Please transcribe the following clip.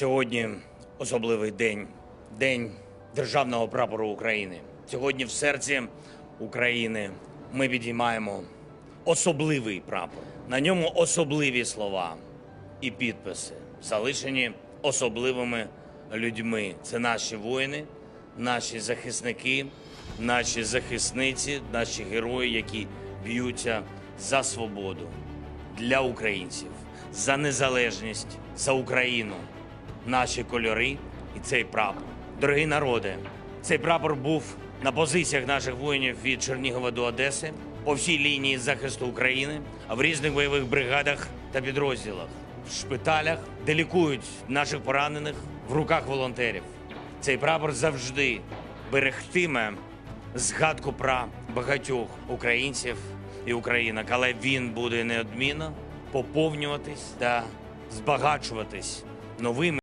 Сьогодні особливий день День державного прапору України. Сьогодні в серці України ми підіймаємо особливий прапор. На ньому особливі слова і підписи, залишені особливими людьми. Це наші воїни, наші захисники, наші захисниці, наші герої, які б'ються за свободу для українців, за незалежність, за Україну, наші кольори і цей прапор. Дорогі народи, цей прапор був на позиціях наших воїнів від Чернігова до Одеси, по всій лінії захисту України, в різних бойових бригадах та підрозділах, в шпиталях, де лікують наших поранених в руках волонтерів. Цей прапор завжди берегтиме згадку про багатьох українців і українок, але він буде неодмінно поповнюватись та збагачуватись новими.